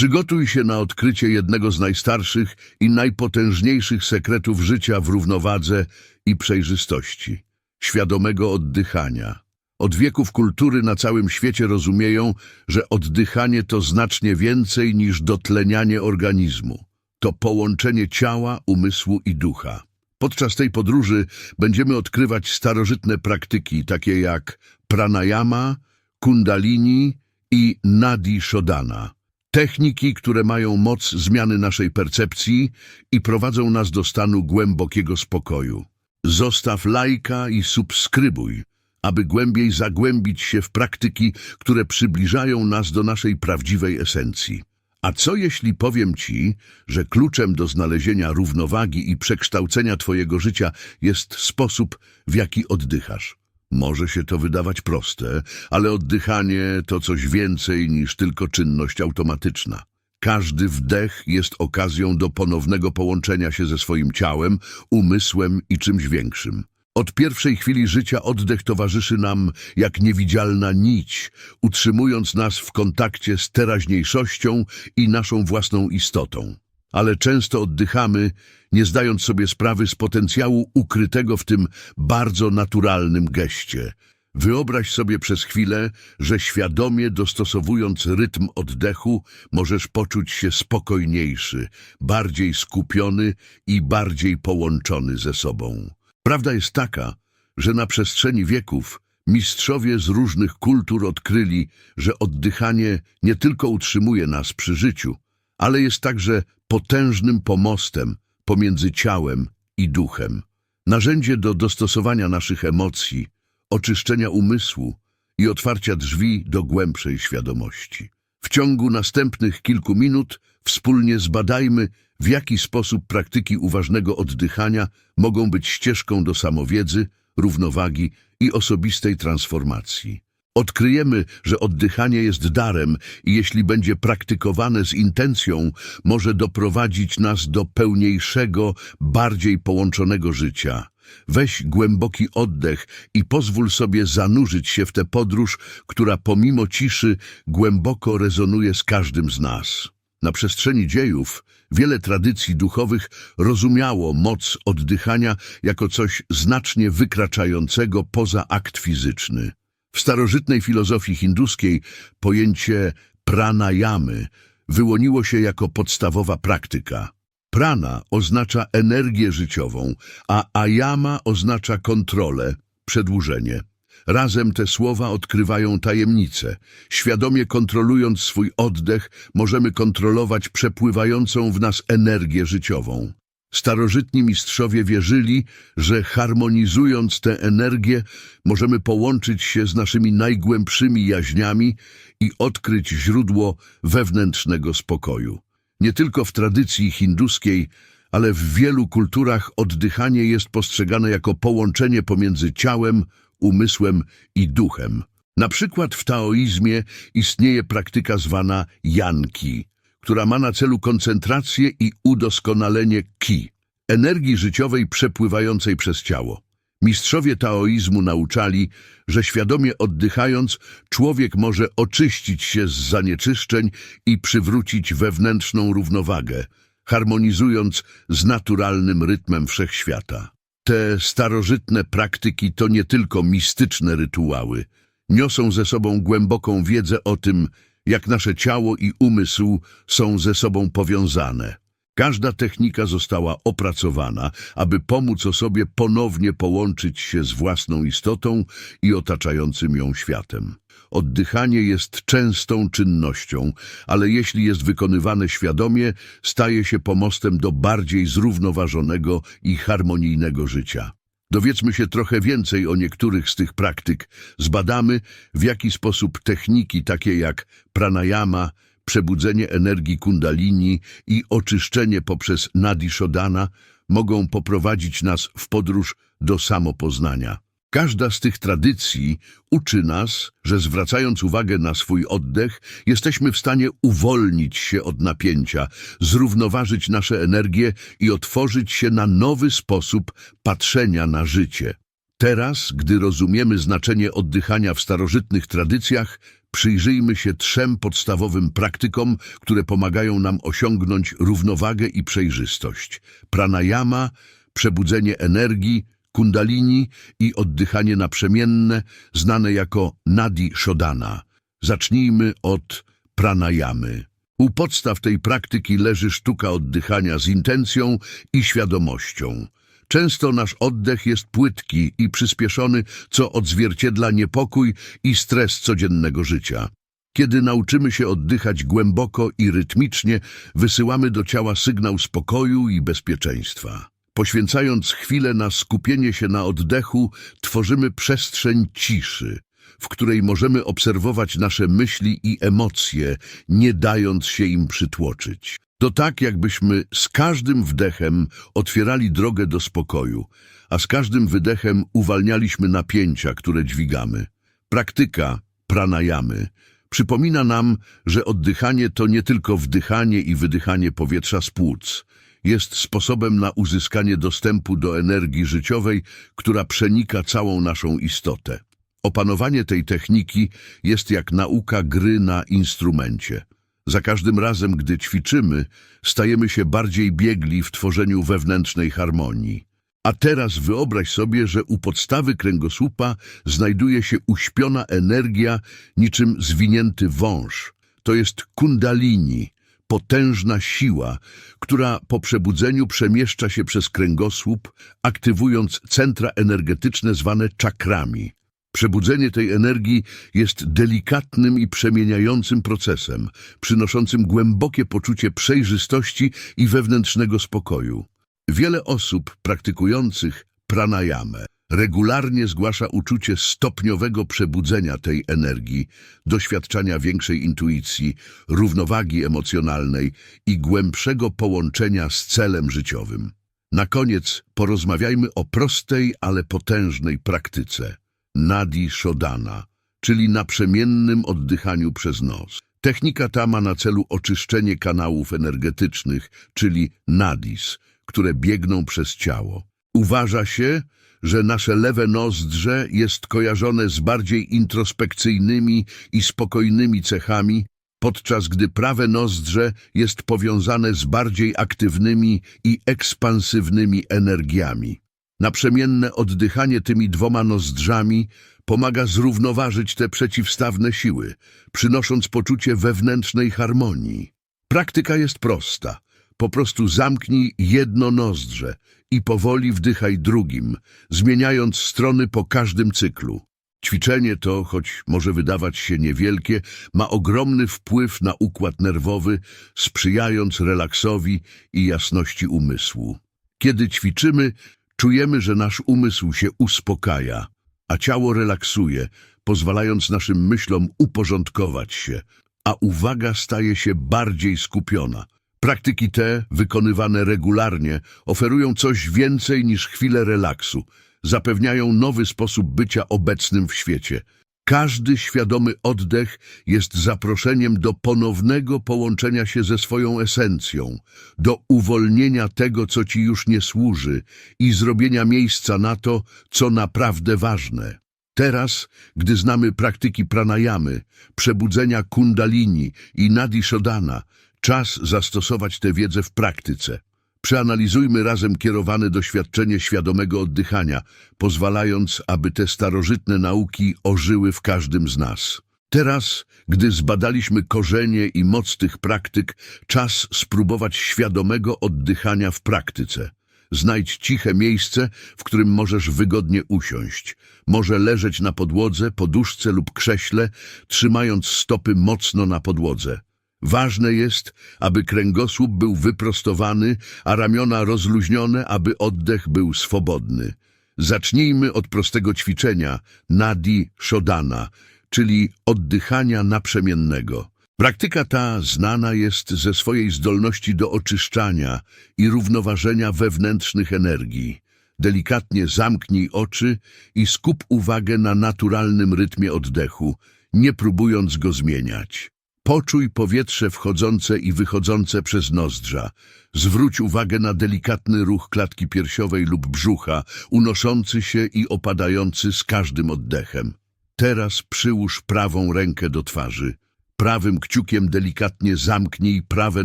Przygotuj się na odkrycie jednego z najstarszych i najpotężniejszych sekretów życia w równowadze i przejrzystości świadomego oddychania. Od wieków kultury na całym świecie rozumieją, że oddychanie to znacznie więcej niż dotlenianie organizmu. To połączenie ciała, umysłu i ducha. Podczas tej podróży będziemy odkrywać starożytne praktyki, takie jak pranayama, kundalini i nadi shodana. Techniki, które mają moc zmiany naszej percepcji i prowadzą nas do stanu głębokiego spokoju. Zostaw lajka i subskrybuj, aby głębiej zagłębić się w praktyki, które przybliżają nas do naszej prawdziwej esencji. A co jeśli powiem Ci, że kluczem do znalezienia równowagi i przekształcenia Twojego życia jest sposób, w jaki oddychasz? Może się to wydawać proste, ale oddychanie to coś więcej niż tylko czynność automatyczna. Każdy wdech jest okazją do ponownego połączenia się ze swoim ciałem, umysłem i czymś większym. Od pierwszej chwili życia oddech towarzyszy nam jak niewidzialna nić, utrzymując nas w kontakcie z teraźniejszością i naszą własną istotą. Ale często oddychamy, nie zdając sobie sprawy z potencjału ukrytego w tym bardzo naturalnym geście. Wyobraź sobie przez chwilę, że świadomie dostosowując rytm oddechu, możesz poczuć się spokojniejszy, bardziej skupiony i bardziej połączony ze sobą. Prawda jest taka, że na przestrzeni wieków mistrzowie z różnych kultur odkryli, że oddychanie nie tylko utrzymuje nas przy życiu, ale jest także potężnym pomostem pomiędzy ciałem i duchem. Narzędzie do dostosowania naszych emocji, oczyszczenia umysłu i otwarcia drzwi do głębszej świadomości. W ciągu następnych kilku minut wspólnie zbadajmy, w jaki sposób praktyki uważnego oddychania mogą być ścieżką do samowiedzy, równowagi i osobistej transformacji. Odkryjemy, że oddychanie jest darem i jeśli będzie praktykowane z intencją, może doprowadzić nas do pełniejszego, bardziej połączonego życia. Weź głęboki oddech i pozwól sobie zanurzyć się w tę podróż, która pomimo ciszy głęboko rezonuje z każdym z nas. Na przestrzeni dziejów wiele tradycji duchowych rozumiało moc oddychania jako coś znacznie wykraczającego poza akt fizyczny. W starożytnej filozofii hinduskiej pojęcie pranayamy wyłoniło się jako podstawowa praktyka. Prana oznacza energię życiową, a ayama oznacza kontrolę, przedłużenie. Razem te słowa odkrywają tajemnicę. Świadomie kontrolując swój oddech, możemy kontrolować przepływającą w nas energię życiową. Starożytni mistrzowie wierzyli, że harmonizując tę energię, możemy połączyć się z naszymi najgłębszymi jaźniami i odkryć źródło wewnętrznego spokoju. Nie tylko w tradycji hinduskiej, ale w wielu kulturach oddychanie jest postrzegane jako połączenie pomiędzy ciałem, umysłem i duchem. Na przykład w taoizmie istnieje praktyka zwana janki, która ma na celu koncentrację i udoskonalenie ki, energii życiowej przepływającej przez ciało. Mistrzowie taoizmu nauczali, że świadomie oddychając, człowiek może oczyścić się z zanieczyszczeń i przywrócić wewnętrzną równowagę, harmonizując z naturalnym rytmem wszechświata. Te starożytne praktyki to nie tylko mistyczne rytuały. Niosą ze sobą głęboką wiedzę o tym, jak nasze ciało i umysł są ze sobą powiązane. Każda technika została opracowana, aby pomóc osobie ponownie połączyć się z własną istotą i otaczającym ją światem. Oddychanie jest częstą czynnością, ale jeśli jest wykonywane świadomie, staje się pomostem do bardziej zrównoważonego i harmonijnego życia. Dowiedzmy się trochę więcej o niektórych z tych praktyk. Zbadamy, w jaki sposób techniki takie jak pranayama, przebudzenie energii kundalini i oczyszczenie poprzez nadi shodana mogą poprowadzić nas w podróż do samopoznania. Każda z tych tradycji uczy nas, że zwracając uwagę na swój oddech, jesteśmy w stanie uwolnić się od napięcia, zrównoważyć nasze energie i otworzyć się na nowy sposób patrzenia na życie. Teraz, gdy rozumiemy znaczenie oddychania w starożytnych tradycjach, Przyjrzyjmy się trzem podstawowym praktykom, które pomagają nam osiągnąć równowagę i przejrzystość. Pranayama, przebudzenie energii, kundalini i oddychanie naprzemienne, znane jako nadi shodana. Zacznijmy od pranayamy. U podstaw tej praktyki leży sztuka oddychania z intencją i świadomością. Często nasz oddech jest płytki i przyspieszony, co odzwierciedla niepokój i stres codziennego życia. Kiedy nauczymy się oddychać głęboko i rytmicznie, wysyłamy do ciała sygnał spokoju i bezpieczeństwa. Poświęcając chwilę na skupienie się na oddechu, tworzymy przestrzeń ciszy, w której możemy obserwować nasze myśli i emocje, nie dając się im przytłoczyć. To tak, jakbyśmy z każdym wdechem otwierali drogę do spokoju, a z każdym wydechem uwalnialiśmy napięcia, które dźwigamy. Praktyka pranayamy przypomina nam, że oddychanie to nie tylko wdychanie i wydychanie powietrza z płuc. Jest sposobem na uzyskanie dostępu do energii życiowej, która przenika całą naszą istotę. Opanowanie tej techniki jest jak nauka gry na instrumencie. Za każdym razem, gdy ćwiczymy, stajemy się bardziej biegli w tworzeniu wewnętrznej harmonii. A teraz wyobraź sobie, że u podstawy kręgosłupa znajduje się uśpiona energia, niczym zwinięty wąż. To jest kundalini, potężna siła, która po przebudzeniu przemieszcza się przez kręgosłup, aktywując centra energetyczne zwane czakrami. Przebudzenie tej energii jest delikatnym i przemieniającym procesem, przynoszącym głębokie poczucie przejrzystości i wewnętrznego spokoju. Wiele osób praktykujących pranayamę regularnie zgłasza uczucie stopniowego przebudzenia tej energii, doświadczania większej intuicji, równowagi emocjonalnej i głębszego połączenia z celem życiowym. Na koniec porozmawiajmy o prostej, ale potężnej praktyce nadi shodana, czyli naprzemiennym oddychaniu przez nos. Technika ta ma na celu oczyszczenie kanałów energetycznych, czyli nadis, które biegną przez ciało. Uważa się, że nasze lewe nozdrze jest kojarzone z bardziej introspekcyjnymi i spokojnymi cechami, podczas gdy prawe nozdrze jest powiązane z bardziej aktywnymi i ekspansywnymi energiami. Naprzemienne oddychanie tymi dwoma nozdrzami pomaga zrównoważyć te przeciwstawne siły, przynosząc poczucie wewnętrznej harmonii. Praktyka jest prosta. Po prostu zamknij jedno nozdrze i powoli wdychaj drugim, zmieniając strony po każdym cyklu. Ćwiczenie to, choć może wydawać się niewielkie, ma ogromny wpływ na układ nerwowy, sprzyjając relaksowi i jasności umysłu. Kiedy ćwiczymy, czujemy, że nasz umysł się uspokaja, a ciało relaksuje, pozwalając naszym myślom uporządkować się, a uwaga staje się bardziej skupiona. Praktyki te, wykonywane regularnie, oferują coś więcej niż chwilę relaksu. Zapewniają nowy sposób bycia obecnym w świecie. Każdy świadomy oddech jest zaproszeniem do ponownego połączenia się ze swoją esencją, do uwolnienia tego, co ci już nie służy i zrobienia miejsca na to, co naprawdę ważne. Teraz, gdy znamy praktyki pranayamy, przebudzenia kundalini i nadi shodana, czas zastosować tę wiedzę w praktyce. Przeanalizujmy razem kierowane doświadczenie świadomego oddychania, pozwalając, aby te starożytne nauki ożyły w każdym z nas. Teraz, gdy zbadaliśmy korzenie i moc tych praktyk, czas spróbować świadomego oddychania w praktyce. Znajdź ciche miejsce, w którym możesz wygodnie usiąść. Może leżeć na podłodze, poduszce lub krześle, trzymając stopy mocno na podłodze. Ważne jest, aby kręgosłup był wyprostowany, a ramiona rozluźnione, aby oddech był swobodny. Zacznijmy od prostego ćwiczenia nadi shodana, czyli oddychania naprzemiennego. Praktyka ta znana jest ze swojej zdolności do oczyszczania i równoważenia wewnętrznych energii. Delikatnie zamknij oczy i skup uwagę na naturalnym rytmie oddechu, nie próbując go zmieniać. Poczuj powietrze wchodzące i wychodzące przez nozdrza. Zwróć uwagę na delikatny ruch klatki piersiowej lub brzucha, unoszący się i opadający z każdym oddechem. Teraz przyłóż prawą rękę do twarzy. Prawym kciukiem delikatnie zamknij prawe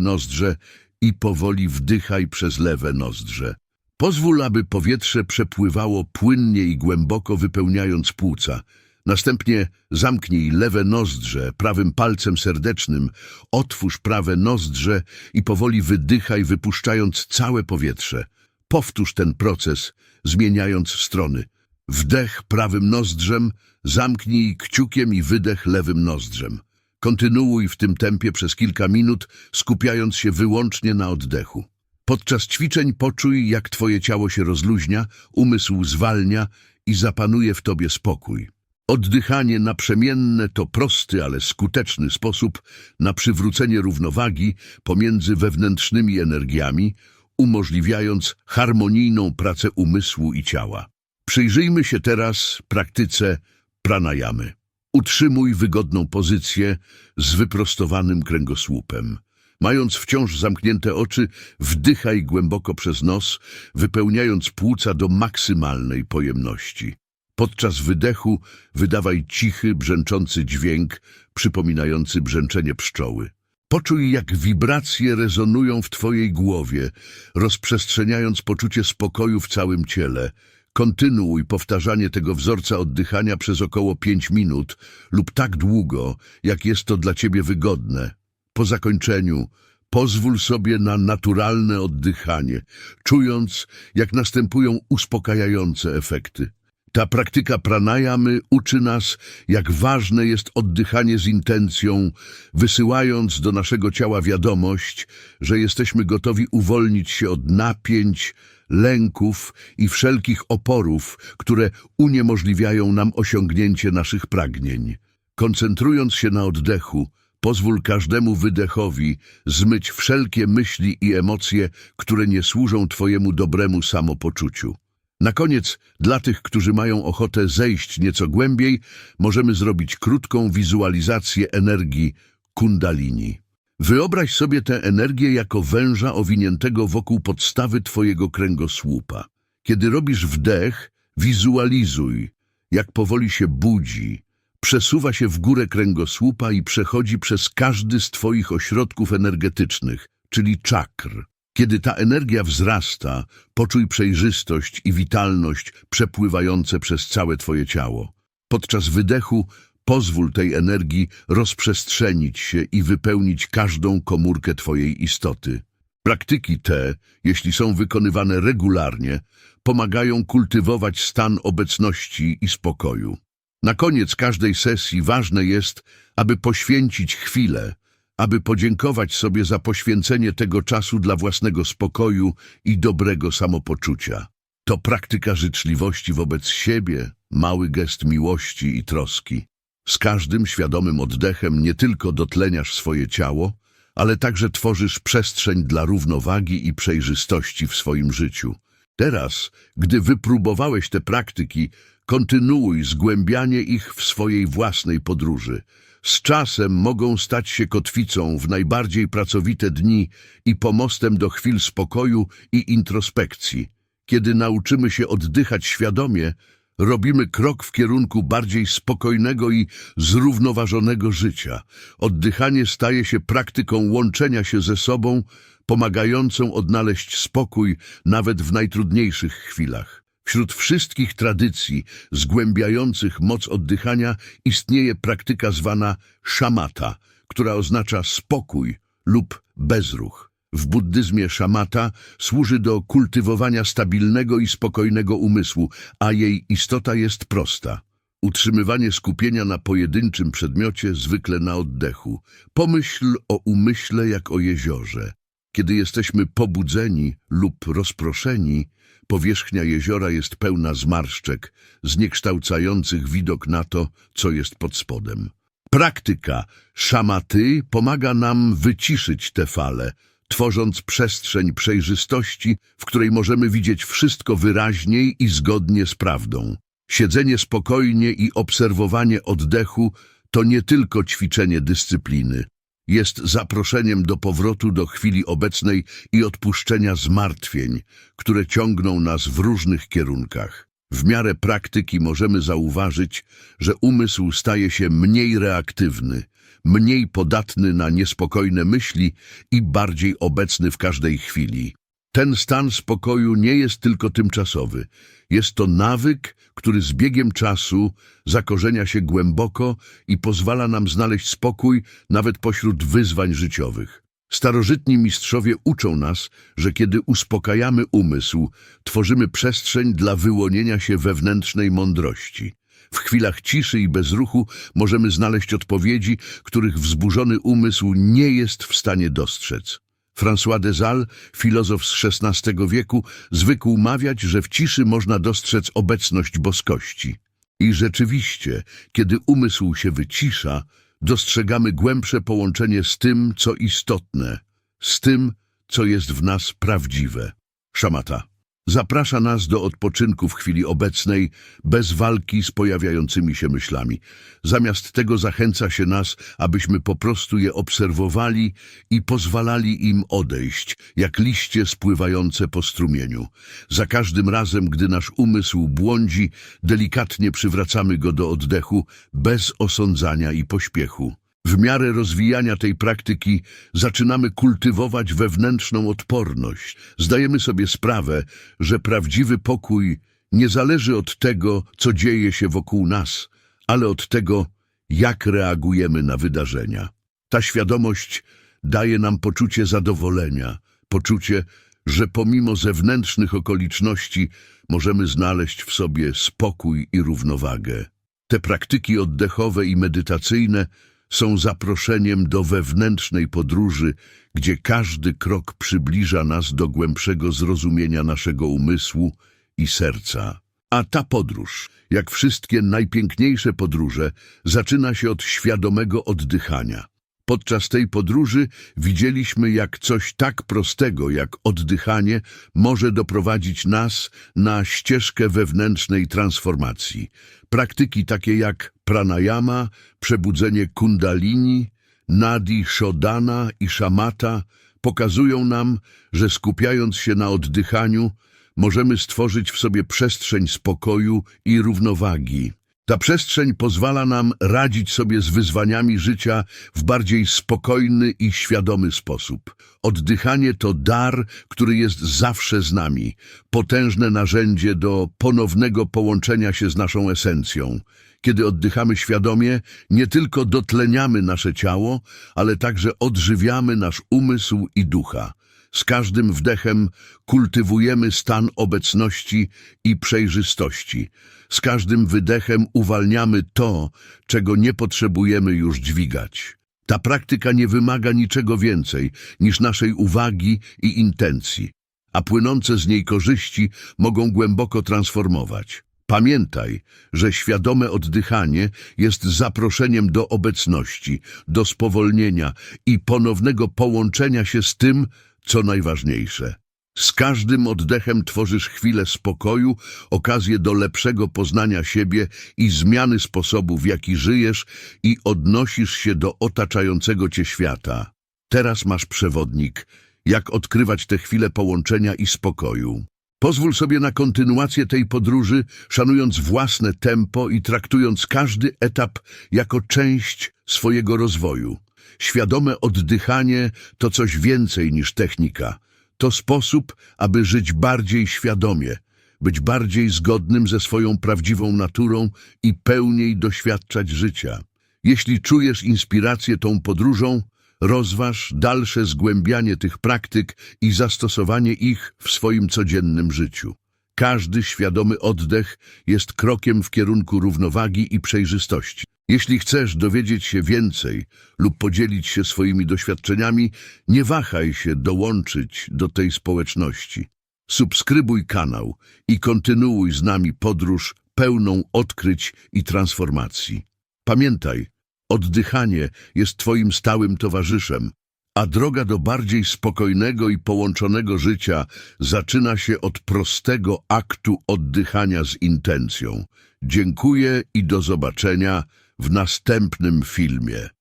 nozdrze i powoli wdychaj przez lewe nozdrze. Pozwól, aby powietrze przepływało płynnie i głęboko, wypełniając płuca. Następnie zamknij lewe nozdrze prawym palcem serdecznym, otwórz prawe nozdrze i powoli wydychaj, wypuszczając całe powietrze. Powtórz ten proces, zmieniając strony. Wdech prawym nozdrzem, zamknij kciukiem i wydech lewym nozdrzem. Kontynuuj w tym tempie przez kilka minut, skupiając się wyłącznie na oddechu. Podczas ćwiczeń poczuj, jak twoje ciało się rozluźnia, umysł zwalnia i zapanuje w tobie spokój. Oddychanie naprzemienne to prosty, ale skuteczny sposób na przywrócenie równowagi pomiędzy wewnętrznymi energiami, umożliwiając harmonijną pracę umysłu i ciała. Przyjrzyjmy się teraz praktyce pranayamy. Utrzymuj wygodną pozycję z wyprostowanym kręgosłupem. Mając wciąż zamknięte oczy, wdychaj głęboko przez nos, wypełniając płuca do maksymalnej pojemności. Podczas wydechu wydawaj cichy, brzęczący dźwięk, przypominający brzęczenie pszczoły. Poczuj, jak wibracje rezonują w Twojej głowie, rozprzestrzeniając poczucie spokoju w całym ciele. Kontynuuj powtarzanie tego wzorca oddychania przez około 5 minut lub tak długo, jak jest to dla Ciebie wygodne. Po zakończeniu pozwól sobie na naturalne oddychanie, czując, jak następują uspokajające efekty. Ta praktyka pranayamy uczy nas, jak ważne jest oddychanie z intencją, wysyłając do naszego ciała wiadomość, że jesteśmy gotowi uwolnić się od napięć, lęków i wszelkich oporów, które uniemożliwiają nam osiągnięcie naszych pragnień. Koncentrując się na oddechu, pozwól każdemu wydechowi zmyć wszelkie myśli i emocje, które nie służą Twojemu dobremu samopoczuciu. Na koniec, dla tych, którzy mają ochotę zejść nieco głębiej, możemy zrobić krótką wizualizację energii kundalini. Wyobraź sobie tę energię jako węża owiniętego wokół podstawy Twojego kręgosłupa. Kiedy robisz wdech, wizualizuj, jak powoli się budzi, przesuwa się w górę kręgosłupa i przechodzi przez każdy z Twoich ośrodków energetycznych, czyli czakr. Kiedy ta energia wzrasta, poczuj przejrzystość i witalność przepływające przez całe Twoje ciało. Podczas wydechu pozwól tej energii rozprzestrzenić się i wypełnić każdą komórkę Twojej istoty. Praktyki te, jeśli są wykonywane regularnie, pomagają kultywować stan obecności i spokoju. Na koniec każdej sesji ważne jest, aby poświęcić chwilę, aby podziękować sobie za poświęcenie tego czasu dla własnego spokoju i dobrego samopoczucia. To praktyka życzliwości wobec siebie, mały gest miłości i troski. Z każdym świadomym oddechem nie tylko dotleniasz swoje ciało, ale także tworzysz przestrzeń dla równowagi i przejrzystości w swoim życiu. Teraz, gdy wypróbowałeś te praktyki, kontynuuj zgłębianie ich w swojej własnej podróży. Z czasem mogą stać się kotwicą w najbardziej pracowite dni i pomostem do chwil spokoju i introspekcji. Kiedy nauczymy się oddychać świadomie, robimy krok w kierunku bardziej spokojnego i zrównoważonego życia. Oddychanie staje się praktyką łączenia się ze sobą, pomagającą odnaleźć spokój nawet w najtrudniejszych chwilach. Wśród wszystkich tradycji zgłębiających moc oddychania istnieje praktyka zwana szamata, która oznacza spokój lub bezruch. W buddyzmie szamata służy do kultywowania stabilnego i spokojnego umysłu, a jej istota jest prosta. Utrzymywanie skupienia na pojedynczym przedmiocie, zwykle na oddechu. Pomyśl o umyśle jak o jeziorze. Kiedy jesteśmy pobudzeni lub rozproszeni, powierzchnia jeziora jest pełna zmarszczek, zniekształcających widok na to, co jest pod spodem. Praktyka szamaty pomaga nam wyciszyć te fale, tworząc przestrzeń przejrzystości, w której możemy widzieć wszystko wyraźniej i zgodnie z prawdą. Siedzenie spokojnie i obserwowanie oddechu to nie tylko ćwiczenie dyscypliny. Jest zaproszeniem do powrotu do chwili obecnej i odpuszczenia zmartwień, które ciągną nas w różnych kierunkach. W miarę praktyki możemy zauważyć, że umysł staje się mniej reaktywny, mniej podatny na niespokojne myśli i bardziej obecny w każdej chwili. Ten stan spokoju nie jest tylko tymczasowy. Jest to nawyk, który z biegiem czasu zakorzenia się głęboko i pozwala nam znaleźć spokój nawet pośród wyzwań życiowych. Starożytni mistrzowie uczą nas, że kiedy uspokajamy umysł, tworzymy przestrzeń dla wyłonienia się wewnętrznej mądrości. W chwilach ciszy i bezruchu możemy znaleźć odpowiedzi, których wzburzony umysł nie jest w stanie dostrzec. François de Sales, filozof z XVI wieku, zwykł mawiać, że w ciszy można dostrzec obecność boskości. I rzeczywiście, kiedy umysł się wycisza, dostrzegamy głębsze połączenie z tym, co istotne, z tym, co jest w nas prawdziwe. Szamata zaprasza nas do odpoczynku w chwili obecnej, bez walki z pojawiającymi się myślami. Zamiast tego zachęca się nas, abyśmy po prostu je obserwowali i pozwalali im odejść, jak liście spływające po strumieniu. Za każdym razem, gdy nasz umysł błądzi, delikatnie przywracamy go do oddechu, bez osądzania i pośpiechu. W miarę rozwijania tej praktyki zaczynamy kultywować wewnętrzną odporność. Zdajemy sobie sprawę, że prawdziwy pokój nie zależy od tego, co dzieje się wokół nas, ale od tego, jak reagujemy na wydarzenia. Ta świadomość daje nam poczucie zadowolenia, poczucie, że pomimo zewnętrznych okoliczności możemy znaleźć w sobie spokój i równowagę. Te praktyki oddechowe i medytacyjne są zaproszeniem do wewnętrznej podróży, gdzie każdy krok przybliża nas do głębszego zrozumienia naszego umysłu i serca. A ta podróż, jak wszystkie najpiękniejsze podróże, zaczyna się od świadomego oddychania. Podczas tej podróży widzieliśmy, jak coś tak prostego jak oddychanie może doprowadzić nas na ścieżkę wewnętrznej transformacji. Praktyki takie jak pranayama, przebudzenie kundalini, nadi shodana i shamata pokazują nam, że skupiając się na oddychaniu, możemy stworzyć w sobie przestrzeń spokoju i równowagi. Ta przestrzeń pozwala nam radzić sobie z wyzwaniami życia w bardziej spokojny i świadomy sposób. Oddychanie to dar, który jest zawsze z nami, potężne narzędzie do ponownego połączenia się z naszą esencją. Kiedy oddychamy świadomie, nie tylko dotleniamy nasze ciało, ale także odżywiamy nasz umysł i ducha. Z każdym wdechem kultywujemy stan obecności i przejrzystości. Z każdym wydechem uwalniamy to, czego nie potrzebujemy już dźwigać. Ta praktyka nie wymaga niczego więcej niż naszej uwagi i intencji, a płynące z niej korzyści mogą głęboko transformować. Pamiętaj, że świadome oddychanie jest zaproszeniem do obecności, do spowolnienia i ponownego połączenia się z tym, co najważniejsze. Z każdym oddechem tworzysz chwilę spokoju, okazję do lepszego poznania siebie i zmiany sposobu, w jaki żyjesz i odnosisz się do otaczającego cię świata. Teraz masz przewodnik, jak odkrywać te chwile połączenia i spokoju. Pozwól sobie na kontynuację tej podróży, szanując własne tempo i traktując każdy etap jako część swojego rozwoju. Świadome oddychanie to coś więcej niż technika. To sposób, aby żyć bardziej świadomie, być bardziej zgodnym ze swoją prawdziwą naturą i pełniej doświadczać życia. Jeśli czujesz inspirację tą podróżą, rozważ dalsze zgłębianie tych praktyk i zastosowanie ich w swoim codziennym życiu. Każdy świadomy oddech jest krokiem w kierunku równowagi i przejrzystości. Jeśli chcesz dowiedzieć się więcej lub podzielić się swoimi doświadczeniami, nie wahaj się dołączyć do tej społeczności. Subskrybuj kanał i kontynuuj z nami podróż pełną odkryć i transformacji. Pamiętaj, oddychanie jest Twoim stałym towarzyszem, a droga do bardziej spokojnego i połączonego życia zaczyna się od prostego aktu oddychania z intencją. Dziękuję i do zobaczenia w następnym filmie.